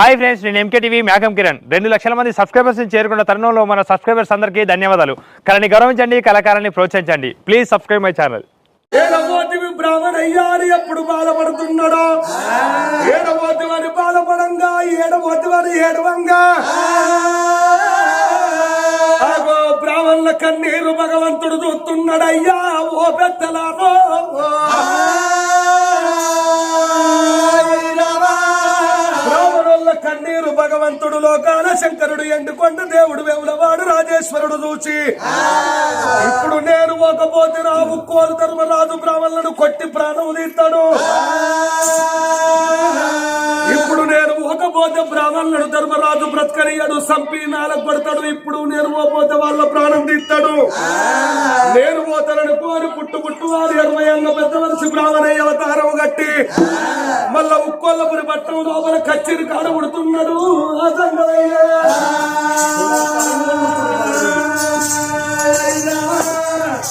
Hi friends నేను MKTV మేఘం కిరణ్. రెండు లక్షల మంది సబ్స్క్రైబర్స్ని చేరుకున్న తరుణంలో మన సబ్స్క్రైబర్స్ అందరికీ ధన్యవాదాలు. కళని గౌరవించండి కళాకారాన్ని ప్రోత్సహించండి. Please subscribe my channel. ఏడవోతివి బ్రాహ్మణయ్యా అని ఎప్పుడు బాధపడుతున్నాడో? ఏడవోతి వారి బాధపడంగా వారి ఏడవంగా? బ్రాహ్మణుల కన్నీరు భగవంతుడు చూస్తున్నాడయ్యా ఓ పెద్దలారో భగవంతుడు లోకాల శంకరుడు ఎండుకొండ దేవుడు వేములవాడు రాజేశ్వరుడు చూచి. ఇప్పుడు నేను ఒక పోతే రావు కోలు ధర్మరాజు బ్రాహ్మణులను కొట్టి ప్రాణం తీస్తాడు. ఇప్పుడు నేను ఒక బ్రాహ్మణుడు ధర్మరాజు బ్రతకనియడు సంపి నాలకు కొడతాడు ఇప్పుడు నేను పోతే వాళ్ళ ప్రాణం తీస్తాడు. నేను పోతానని కోరి పుట్టు పుట్టు వారు అరవయంగా పెద్ద మనిషి బ్రాహ్మణ అవతారం గట్టి మళ్ళా ఉక్కొల్లపురి పట్టణం లోపల కచ్చిరి కాడ ఉడుతున్నాడు ఆ సంగమయ్య.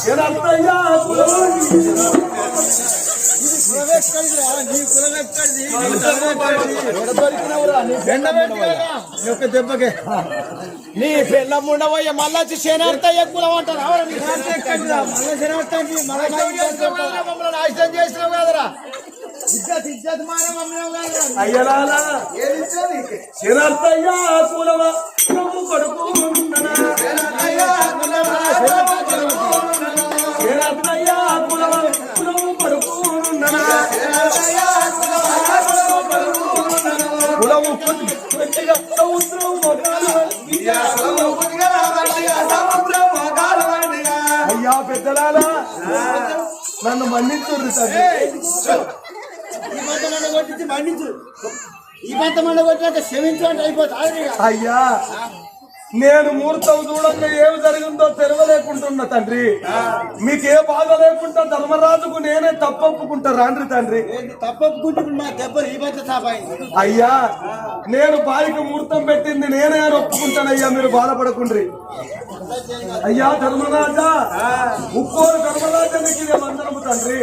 ఏనత్తయ్యా పులవని. దెబ్బకే నీ పిల్ల ఉండబోయే మళ్ళా వచ్చి శనార్థ ఎక్కువ అంటారు నాశనం చేసినావు కదరా. ఇజ్జత్ ఇజ్జత్ అయ్యలాలా శరత్తయ్యా పులవ నువ్వు కొడుకు? శరత్తయ్యా పులవ నువ్వు కొడుకు? కులము కొద్ది- కొద్దిగా సముద్రం అయ్యా పెద్దలాలా నన్ను మన్నించుర్రు తండ్రి కొట్టించి మండించు ఈ పంట మండ కొట్టినాక క్షమించు అంటే అయిపోతుంది. అయ్యా నేను ముహూర్తం చూడంగా ఏమి జరిగిందో తెరవలేకుంటున్నా తండ్రి. మీకే బాధ లేకుండా ధర్మరాజుకు నేనే తప్పొప్పుకుంటా రాండ్రి తండ్రి. అయ్యా నేను బాలికి ముహూర్తం పెట్టింది నేనే అని ఒప్పుకుంటానయ్యా మీరు బాధపడకుండ్రి. అయ్యా ధర్మరాజా ముక్కోరు ధర్మరాజానికి ఇదే మందరము తండ్రి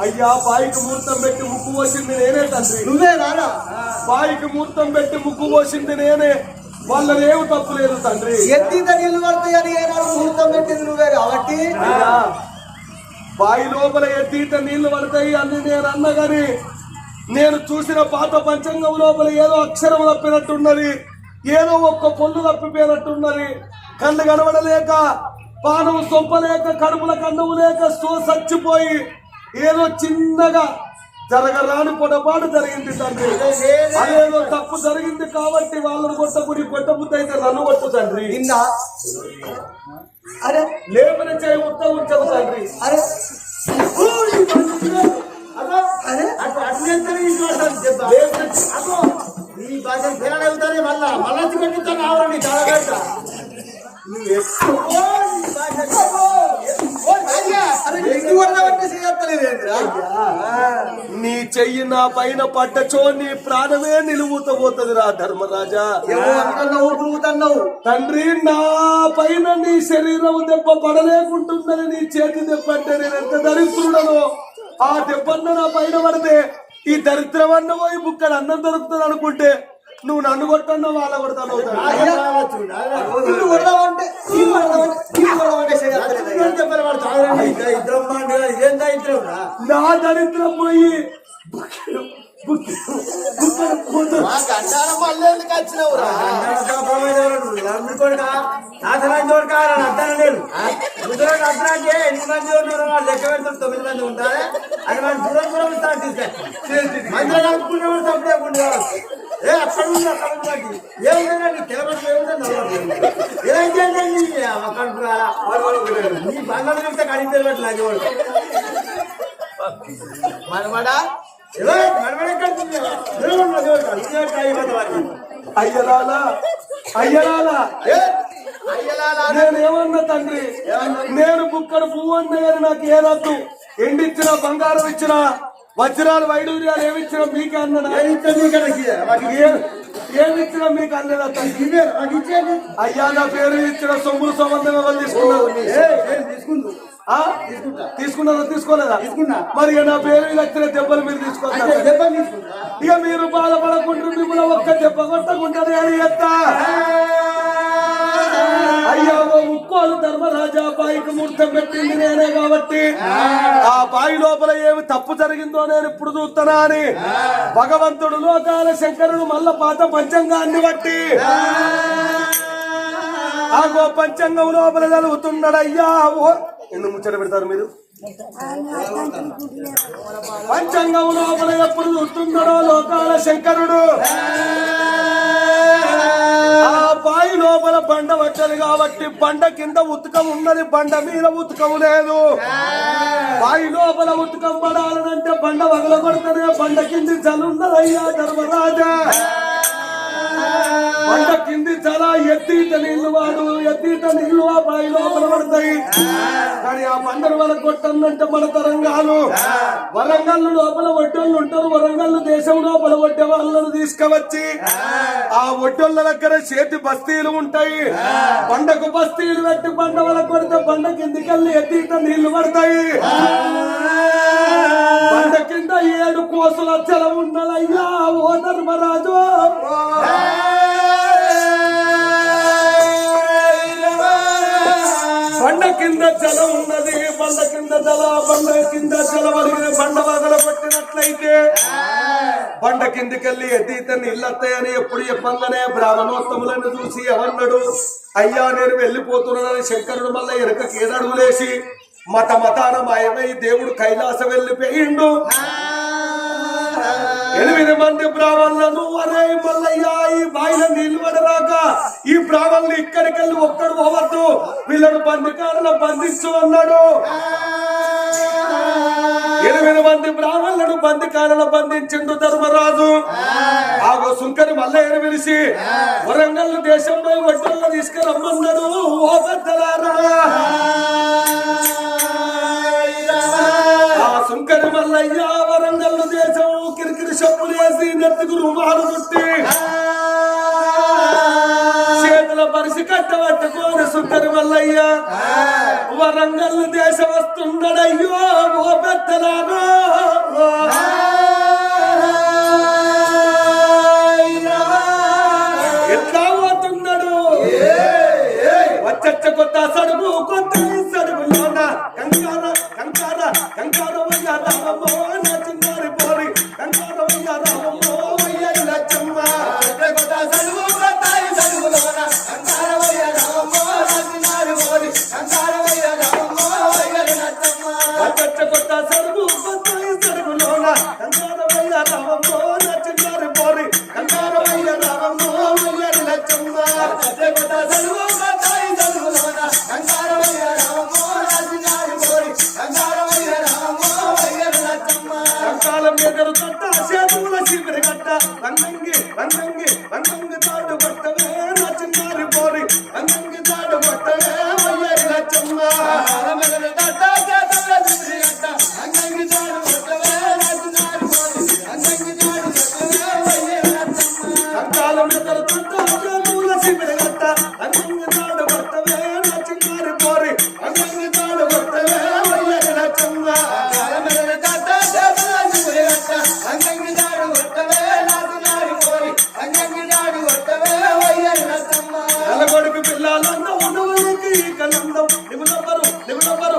అయ్యా బాయికి ముహూర్తం పెట్టి ముక్కు పోసింది నేనే తండ్రి నువ్వే రారా బాయికి ముహూర్తం పెట్టి ముక్కు పోసింది నేనే వాళ్ళని ఏమి తప్పు లేదు తండ్రి ఎత్తింత నీళ్ళు పడతాయని ఏనాడు ముహూర్తం పెట్టింది నువ్వే కాబట్టి బాయి లోపల ఎత్తిట నీళ్ళు పడతాయి అని నేను అన్న కానీ నేను చూసిన పాత పంచాంగం లోపల ఏదో అక్షరం తప్పినట్టున్నది ఏదో ఒక్క పొల్లు తప్పిపోయినట్టున్నది కళ్ళు కనబడలేక పానం సొంపలేక కడుపుల కన్నువు లేక సో చచ్చిపోయి ఏదో చిన్నగా జరగరాని పొడపాటు జరిగింది తండ్రి. అదేదో తప్పు జరిగింది కాబట్టి వాళ్ళని కొట్టకుడి కొట్టబుద్ధి అయితే నన్ను కొట్టు తండ్రి. నిన్న అరే లేపని చేయి ఉత్త ఉంచదు తండ్రి. అరే నా పైన పడ్డచో నీ ప్రాణమే నిలువుత పోతుంది రా ధర్మరాజా ఊరుకుతున్నావు తండ్రి నా పైన నీ శరీరం దెబ్బ పడలేకుంటుందని నీ చేతి దెబ్బ అంటే నేను ఎంత దరిద్రుడను ఆ దెబ్బన్న నా పైన పడితే ఈ దరిద్రం అన్న పోయి బుక్కడ అన్నం దొరుకుతుంది అనుకుంటే నువ్వు నన్ను కొట్టన్న వాళ్ళ కొడతాను కొడదామంటే నా దరిద్రం పోయి బుక్కెడు బుక్కెడు బుక్కెడు పోతుంది. మా గండారం మళ్ళీ ఎందుకు వచ్చినావురా? మందిలో కలుపుకునేవాడు తప్పుడే ఉండేవాడు. ఏ, అక్కడ ఉంది, అక్కడ నీ అక్కడ. నీ? బంగారు కడిగి వాడు. అయ్యలాలా అయ్యలాలా. నేనేమన్నా తండ్రి? నేను బుక్కడు పువ్వు అన్న నాకు ఏదద్దు? ఎండిచ్చిన బంగారం ఇచ్చిన వజ్రాలు వైడూర్యాలు ఏమిచ్చినా మీకే అన్నా ఏ ఇద్దరు నీకన్నా ఇయ్యరా? వాటికి ఏ- ఏమి ఇచ్చిన మీకు అన్నదా అయ్యా నా పేరు ఇచ్చిన సొమ్ములు సంబంధం ఎవరు తీసుకున్నారు? తీసుకున్నారా తీసుకోలేదా. మరి నా పేరు వచ్చిన దెబ్బలు మీరు తీసుకుంటా. ఇక మీరు బాధపడకుండా మిమ్మల్ని ఒక్క దెబ్బ కొట్టకుండానే అని ఎత్తా ముక్కోలు ధర్మరాజా బాయికి ముహూర్తం పెట్టింది నేనే కాబట్టి. ఆ బాయి లోపల ఏమి తప్పు జరిగిందో నేను ఇప్పుడు చూస్తున్నా అని భగవంతుడు లోకాల శంకరుడు మల్ల పాత పంచంగాన్ని బట్టి ఆగో పంచంగం లోపల జరుగుతున్నాడు అయ్యా ఓ ఎందుకు ముచ్చట పెడతారు మీరు? పంచంగం లోపల ఎప్పుడు చూస్తున్నాడో లోకాల శంకరుడు. ఆ బాయి లోపల బండ వచ్చారు కాబట్టి బండ కింద ఉతకం ఉన్నది బండ మీద ఉతకం లేదు. బాయి లోపల ఉతకం పడాలంటే బండ వగల కొడతనే బండ కింది చలున్నదయ్యా ధర్మరాజా. పంట కింది చాలా ఎత్తిట నీళ్ళు వాడు ఎత్తిట నీళ్ళు ఆ బావి లోపల పడతాయి కానీ ఆ పండరు వల్ల కొట్టందంటే మన తరంగాలు. వరంగల్ లోపల ఒడ్డోళ్ళు ఉంటారు వరంగల్ దేశం లోపల ఒడ్డే వాళ్ళను తీసుకువచ్చి ఆ ఒడ్డోళ్ళ దగ్గర చేతి బస్తీలు ఉంటాయి. పండకు బస్తీలు పెట్టి పంట వల్ల కొడితే పండ కిందికెళ్ళి ఎత్తిట నీళ్ళు పడతాయి. బండ కింద ఏడు కోసుల చెల ఉండాలయ్యా ఓ ధర్మరాజు. బండ కింద జల ఉన్నది బండ కింద జల బండ కింద జల వలిగిన బండ వదల పట్టినట్లయితే బండ కిందికెళ్ళి ఎత్తితే నీళ్ళత్తాయని ఎప్పుడు చెప్పంగానే బ్రాహ్మణోత్తములను చూసి ఎవన్నాడు అయ్యా నేను వెళ్ళిపోతున్నానని శంకరుడు మళ్ళీ ఎనక కీడడుగులేసి మత మతాన మాయమై దేవుడు కైలాసం వెళ్ళిపోయిండు. ఎనిమిది మంది బ్రాహ్మణులను అరే మల్లయ్య ఈ బాయిల నీళ్ళు ఈ బ్రాహ్మణులు ఇక్కడికి వెళ్ళి ఒక్కడు పోవద్దు. వీళ్ళను బందికారుల బంధించు అన్నాడు. ఎనిమిది మంది బ్రాహ్మణులను బందికారుల బంధించిండు ధర్మరాజు. ఆగో సుంకరి మల్లయ్యను పిలిచి వరంగల్ దేశంలో వడ్డల్లో తీసుకురమ్మన్నాడు ఓ పెద్దలారా. మల్లయ్య వరంగల్ దేశం కిరికిరి చెప్పులు వేసి నెత్తికి రుమాలు చుట్టి. చేతుల పరిసి కట్టబట్టుకోని సుంకరి మల్లయ్య. వరంగల్ దేశం వస్తున్నాడయ్యో ఓ పెద్దలాను ఎట్లా పోతున్నాడు? వచ్చచ్చ కొత్త సడుగు కొత్త వచ్చచ్చ కొత్త సడుగు కొత్త సడుగులోన కంకార వయ్య రామమ్మో నా చిన్నారి పోరి కంకార వయ్య రామమ్మో వయ్య లచ్చమ్మ. కంకాలం ఎదురు తట్ట చేతుల చీపిరి కట్ట. రంగంగి రంగంగి రంగంగి తాడు కొట్టవే నా చిన్నారి పోరి. రంగంగి తాడు కొట్టవే వయ్యారి లచ్చమ్మ. నిగులపరు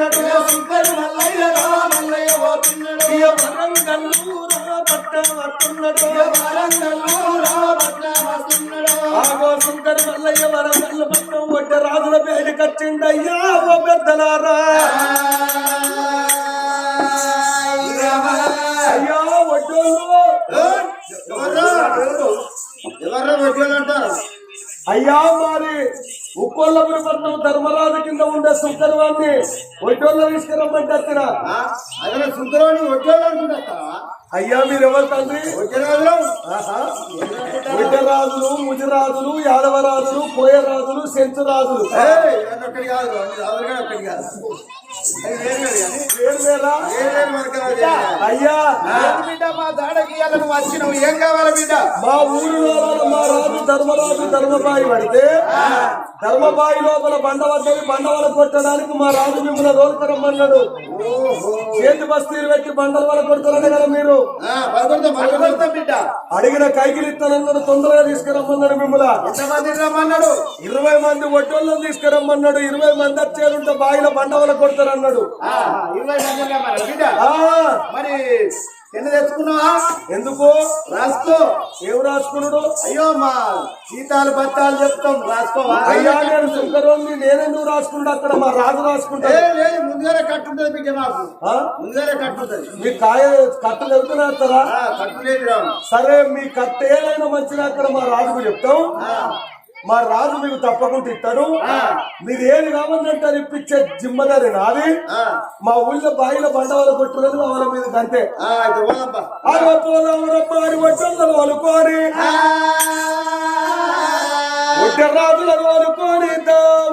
పిన్నడు శుభరు మల్లయ్య రా మల్లయ్య ఓ పిన్నడు వరంగల్లు రా పట్ట వస్తున్నాడు రా పట్ట వస్తున్నాడు ఆగో శుంకరు రాజుల పేరు కచ్చిందయ్యా ఓ పెద్దలారా. అయ్యా వడ్డోళ్ళు ఎవర్రా వడ్డోళ్ళు అంటారు? అయ్యా మరి. ఉక్కొల్లపురి పట్నం ధర్మరాజు కింద ఉండే సుంకరవాన్ని వడ్డోళ్ళు తీసుకురమ్మంటే అక్కడ అదే సుందరాన్ని వడ్డీలు అనుకుంటా అయ్యా మీరు ఎవరు తండ్రి. విడ్డరాజులు ముదిరాజులు యాదవరాజులు కోయరాజులు సెంచురాజులు. అయ్యా. బిడ్డ మా దాడకి ఇవాళ నువ్వు వచ్చినావు. ఏం కావాలి బిడ్డ? మా ఊరిలో మా రాజు ధర్మరాజు ధర్మబాయి పడితే ధర్మబాయి లోపల బండ వద్దని బండవల కొట్టడానికి మా రాజు మిమ్మల్ని రోల్కరమ్మన్నాడు చేతి బస్తీలు పెట్టి బండల వల్ల కొడతారని కదా మీరు? అడిగిన కైకిలు ఇస్తానన్నాడు తొందరగా తీసుకురమ్మన్నాడు మిమ్మల్ని. రమ్మన్నాడు? ఇరవై మంది ఒడ్డోళ్ళని తీసుకురమ్మన్నాడు. ఇరవై మంది వచ్చారుంటే బాయిల బండవల కొడతారన్నాడు. ఇరవై మంది మరి ఎన్ని తెచ్చుకున్నావా? ఎందుకు? రాసుకో. ఏం రాసుకున్నాడు? అయ్యో మా జీతాలు బత్తాలు చెప్తాం రాసుకోవా? అయ్యా నేను శంకరోని నేనెందుకు రాసుకుంటా? అక్కడ మా రాజు రాసుకుంటా ఏ, లేదు ముందుగానే కట్టుంటది బిడ్డ మాకు. ఆ? ముందుగానే కట్టుంటది. మీ కాయ కట్టలు ఆ, కట్టు లేదు సరే మీ కట్ట ఏదైనా మంచిగా అక్కడ మా రాజుకు చెప్తాం. మా రాజు మీకు తప్పకుండా ఇస్తాడు. మీరు ఏది కావాలంటే ఇప్పించే జిమ్మదారి నాది. మా ఊళ్ళో బాయిల బండవాళ్ళు కొట్టున్నది వాళ్ళ మీద అంతే. ఆ, అయితే పోదమ్మా. అని వచ్చి వలుకోని ఉడ్డ రాజులను వలుకోని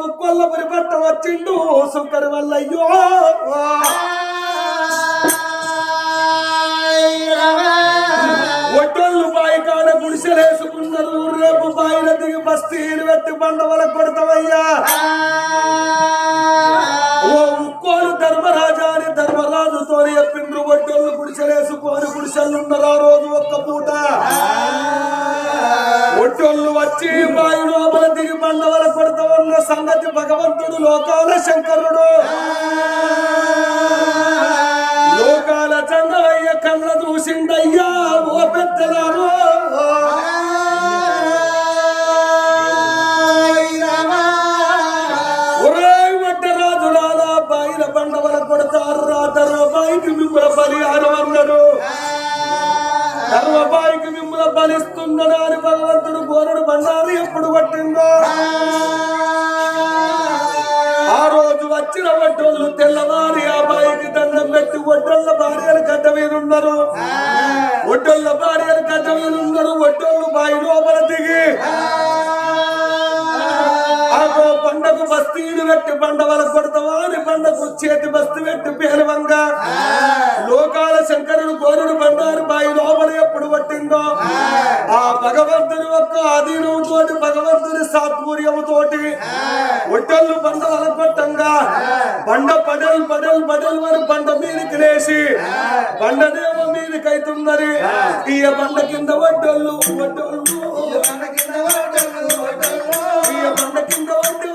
ముక్కొల్లపురి పట్ట వచ్చిండు. సుంకరి వల్ల అయ్యో బస్తీలు పెట్టి బండవల కొడతావయ్యా. ఓ ఉక్కోలు ధర్మరాజా అని ధర్మరాజుతో చెప్పిండ్రు ఒడ్డోళ్ళు గుడిసెలేసుకొని గుడిసెలు ఉన్నారు ఆ రోజు ఒక్క పూట. ఒట్టోళ్ళు వచ్చి బాయి లోపల దిగి బండవల కొడతామన్న సంగతి భగవంతుడు లోకాల శంకరుడు. బలిస్తున్నాడు అని భగవంతుడు బండారు ఎప్పుడు పట్టిందో? ఆ రోజు వచ్చిన వడ్డోళ్ళు తెల్లవారి ఆ బాయికి దండం పెట్టి వడ్డోళ్ళ భార్యలు గడ్డ మీద ఉన్నారు. వడ్డోళ్ళ భార్యలు గడ్డ మీద ఉన్నారు. వడ్డోళ్ళు బాయి లోపల దిగి బస్తీలు పెట్టి బండ వల కొడతావా అని బండకు చేతి బస్తి పెట్టి పేలవంగా. లోకాల శంకరుడు గోరుడు బండారు బాయి లోపల ఎప్పుడు పట్టిందో. ఆ భగవంతుని యొక్క అధీనంతో భగవంతుని సాత్పూర్యముతోటి ఒడ్డళ్ళు బండ వల బండ పడల్ పడల్ పడల్ అని బండ మీదకి లేచి బండదేమో మీదకైతుందని ఈ బండ కింద వడ్డళ్ళు వడ్డళ్ళు ఈ బండ కింద వడ్డవాళ్ళు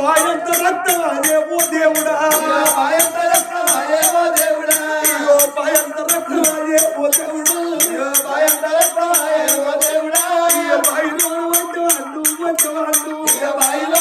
పాయంత రక్తం అదే ఓ దేవుడా. అయ్యో, పాయంత ভাই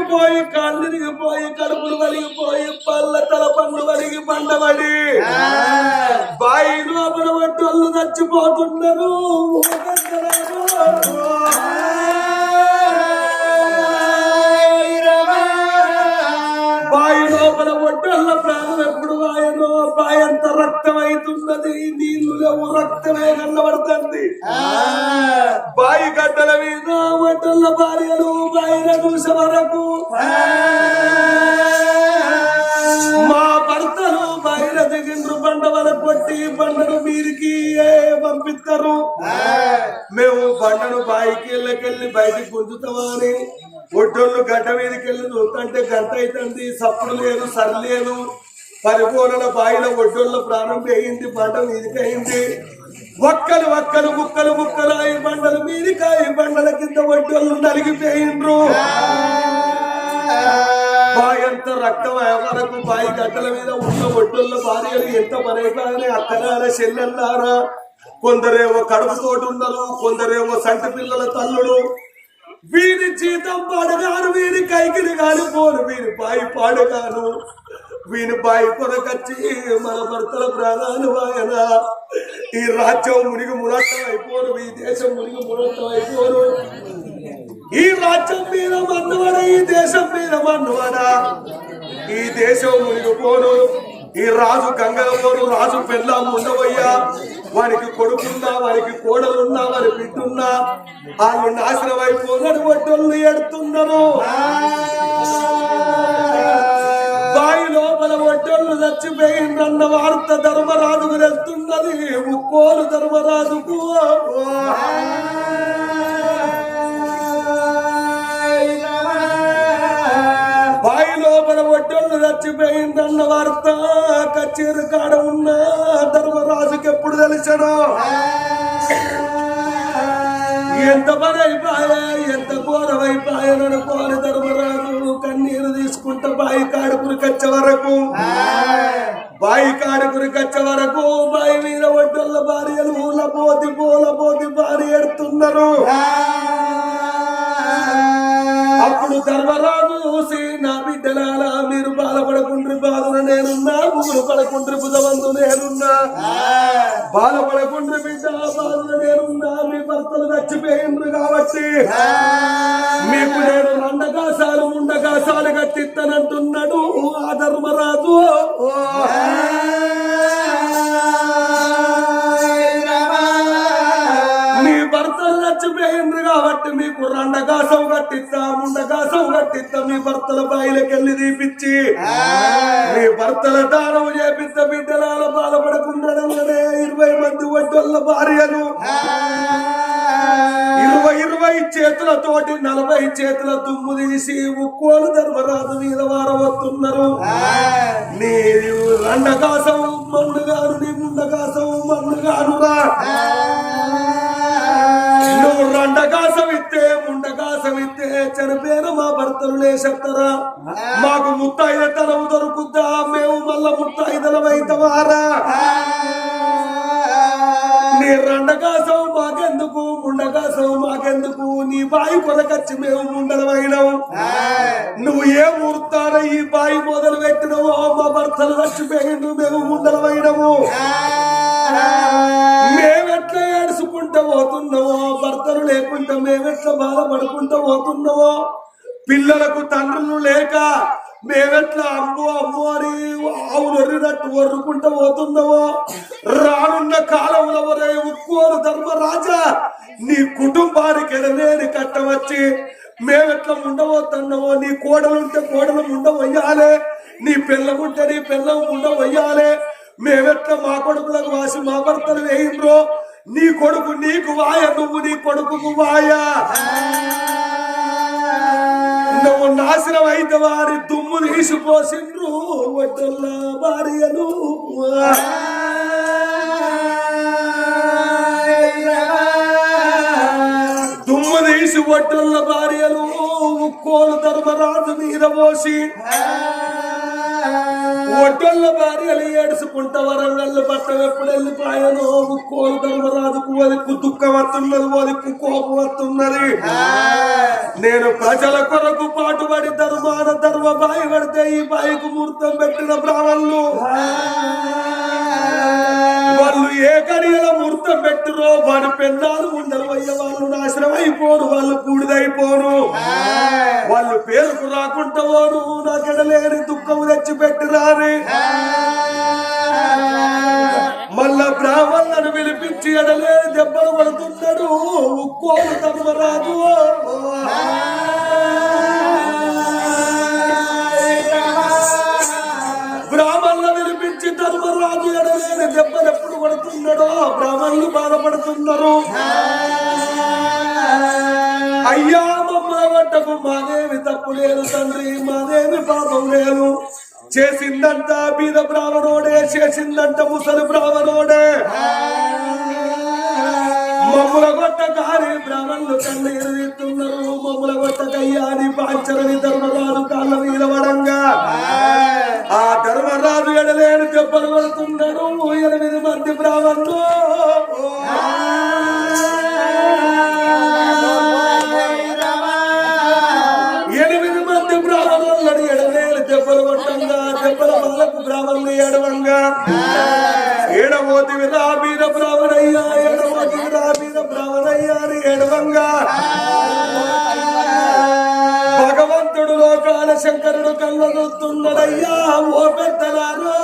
చేతులు ఇరిగిపోయి కాళ్ళు ఇరిగిపోయి కడుపులు వలిగిపోయి పళ్ళ తల పండు వలిగి పండబడి బాయి లోపల వడ్డోళ్ళు చచ్చిపోతున్నారు. రక్తం అవుతున్నది నీళ్ళు లేవు రక్తమే కనబడుతుంది. బాయి గడ్డల మీద వడ్డోళ్ళ భార్యలు బాయిల చూసే వరకు. మా భర్తలు బయట దిగిండ్రు బండవల కొట్టి బండను మీరికి పంపిస్తారు? మేము బండను బాయికి వెళ్ళకెళ్ళి బయటికి గుంజుతామా అని ఒడ్డోళ్ళు గడ్డ మీదకి వెళ్ళి చూస్తుంటే గంట అవుతుంది సప్పుడు లేదు సరి లేదు పరిపూర్ణ బాయిల ఒడ్డోళ్ళ ప్రాణం వేయింది బండ మీదికయింది ఒక్కలు ఒక్కలు ముక్కలు ముక్కలు ఈ బండలు మీదికాయి బండల కింద ఒడ్డోళ్ళు నలిగిపోయిండ్రు. ఎంత రక్తం వరకు బాయి గడ్డల మీద ఉన్న ఒడ్డుల్లో భార్యలు ఎంత పనైపోయాని అక్కడారా చెల్లెళ్ళారా కొందరేమో కడుపుతోటి ఉన్నారు కొందరేమో సంటి పిల్లల తల్లుడు వీరి జీతం పాడగాను వీరి కైకిని గాని పోను వీరి బాయి పాడగాను. వీని బాయి కొరకచ్చి మన భర్తల ప్రాణాలు ఆయన ఈ రాజ్యం మునిగి మునట్టం అయిపోను ఈ దేశం మునిగి మునట్టం అయిపోను. ఈ రాజ్యం మీద మన్నువడ ఈ దేశం మీద మన్నువడ? ఈ దేశం మునిగిపోను. ఈ రాజు గంగలపోను రాజు పెళ్ళాం ఉండవయ్యా. వానికి కొడుకున్నా వానికి కోడలున్నా వారి బిడ్డున్నా వాళ్ళు నాశనం అయిపోనని వడ్డోళ్ళు ఎడుతున్నారు. బాయి లోపల వడ్డోళ్ళు చచ్చిపోయిందన్న వార్త ధర్మరాజుకు వెళ్తున్నది ముక్కోలు ధర్మరాజుకు. చచ్చిపోయిందన్న వార్త కచేరు కాడ ఉన్న ధర్మరాజుకి ఎప్పుడు తెలిసాడు? ఎంత పని అయిపోయా ఎంత ఘోరం అయిపోయాననుకోని ధర్మరాజు కన్నీరు తీసుకుంటా బాయి కాడుకుని కచ్చ వరకు. బాయి కాడుకుని కచ్చ వరకు బాయి మీద ఒడ్డోళ్ళ భార్యలు పోతి లపోతి పోలపోతి భార్య ఎడుతున్నారు. అప్పుడు ధర్మరాజు చూసి నా బిడ్డలారా మీరు బాధపడకుండ్రి బాధన నేనున్నా ఊరు పడకుండ్రి బుధవంతు నేనున్నా. బాధపడకుండ్రి బిడ్డ బాధన నేనున్నా మీ భర్తలు చచ్చిపోయిండ్రు కాబట్టి మీకు నేను రండకాసాలు ముండకాసాలు కట్టిస్తానంటున్నాడు ఆ ధర్మరాజు. మీ భర్తలు చచ్చిపోయిండ్రు కాబట్టి మీకు రండకాసం కట్టిస్తా. కట్టిస్తా మీ భర్తల బాయిలకెళ్ళి తీపిచ్చి. మీ భర్తల దానం చేపిస్తా బిడ్డలాల బాధపడకుండడంలోనే ఇరవై మంది వడ్డోళ్ళ భార్యలు. ఇరవై ఇరవై చేతులతోటి నలభై చేతుల దుమ్ము తీసి ఉక్కోలు ధర్మరాజు మీద వారవస్తున్నారు నీ రండకాసం లేచెత్తరా మాకు ముత్తైద తలము దొరుకుద్దా? మేము మళ్ళా ముత్తైదలమైతవారా నీ రండకాసం మాకెందుకు? ముండకాసం మాకెందుకు? నీ బాయి కొనకచ్చి మేము ముండలమైనాం నువ్వు ఏ ముహూర్తాన ఈ బాయి మొదలు పెట్టినవో మా భర్తల చచ్చిపోయిండు మేము ముందరమైనము మేమెట్లా ఏడుచుకుంటా పోతున్నావో? భర్తలు లేకుండా మేమెట్లా బాధపడుకుంటా పోతున్నావో? పిల్లలకు తండ్రులు లేక మేమెట్లా అమ్ము అమ్ము అని ఆవు ఒర్రినట్టు ఒర్రుకుంటా పోతున్నావో? రానున్న కాలంలో ఒరే ఉక్కోలు ధర్మరాజా నీ కుటుంబానికి ఎడలేని కట్టవచ్చి మేమెట్లా ఉండబోతున్నావో నీ కోడలుంటే కోడలు ఉండవయ్యాలే నీ పిల్లకుంటే నీ పిల్లం ఉండవయ్యాలే మేమెట్లా మా కొడుకులకు వాసి మా భర్తలు వేయిండ్రో? నీ కొడుకు నీకు వాయ నువ్వు నీ కొడుకుకు వాయ. నాశనం అయితే వారి దుమ్ము తీసిపోసిండ్రు. వడ్డల్ల భార్యలు దుమ్ము తీసి వడ్డల్ల భార్యలు ఉక్కోలు ధర్మరాజు మీద పోసి. ఒడ్డొల్ల భార్యలు ఏడుచుకుంటా వరంగల్లు పట్టం ఎప్పుడు వెళ్ళిపోయానో కోలు ధర్మరాజుకు వదికు దుఃఖం వస్తున్నది వదికు కోపం వస్తున్నది నేను ప్రజల కొరకు పాటుపడి ధర్మాన ధర్మ బాయి పడితే ఈ బాయికు మూర్తం పెట్టిన బ్రాహ్మణులు. వాళ్ళు ఏ కడియల ముహూర్తం పెట్టిరో వాడి పెన్నాలు ఉండరు అయ్య వాళ్ళు నాశనం అయిపోరు వాళ్ళు కూడిదైపోరు వాళ్ళు పేరుకు రాకుండా పోను నాకెడలేని దుఃఖం తెచ్చి పెట్టిరాని మళ్ళా బ్రాహ్మణులను పిలిపించి ఎడలేని దెబ్బలు పడుతున్నాడు ఉక్కోలు ధర్మరాజు బ్రాహ్మణులను పిలిపించి ధర్మరాజు ఎడలేని దెబ్బలు బాధపడుతున్నాడో బ్రాహ్మణులు బాధపడుతున్నారు. అయ్యా మమ్మ వంటకు మాదేవి తప్పు లేదు తండ్రి మాదేవి పాపం లేదు. చేసిందంట బీద బ్రాహ్మణోడే చేసిందంట ముసలి బ్రాహ్మణోడే. మమ్ముల కొట్టకారి బ్రాహ్మణులు కన్నీరు ఎత్తున్నారు మమ్ముల కొట్టకయ్యాని పాంచరని ధర్మరాజు కాళ్ళ మీద వడంగా ధర్మరాజు దెబ్బలు పడుతున్నాడు ఎనిమిది మంది బ్రాహ్మణులు. ఎనిమిది మంది బ్రాహ్మణులను ఎడలేని దెబ్బలు కొట్టంగా దెబ్బల వాళ్ళకు బ్రాహ్మణులు ఏడవంగా. ఏడవోతివి రా మీద బ్రాహ్మణయ్యా ఏడవోతివి రా మీద బ్రాహ్మణయ్యా అని ఏడవంగా. భగవంతుడు లోకాల శంకరుడు కళ్ళొస్తున్నాడయ్యా ఓ పెద్దలారో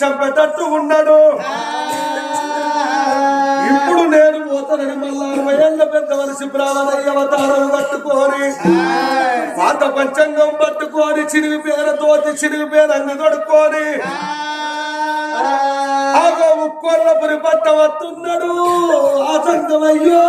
చంపేటట్టు ఉన్నాడు. ఇప్పుడు నేను పోతానని మళ్ళా అరవై ఏళ్ళ పెద్ద మనిషి బ్రాహ్మణయ్య అవతారం పట్టుకొని పాత పంచంగం పట్టుకొని చిరిగి పేర తోటి చిరిగి పేర అన్ని తొడుక్కొని ఆగో ఉక్కొల్లపురి పట్ట వస్తున్నాడు ఆతంకమయ్యో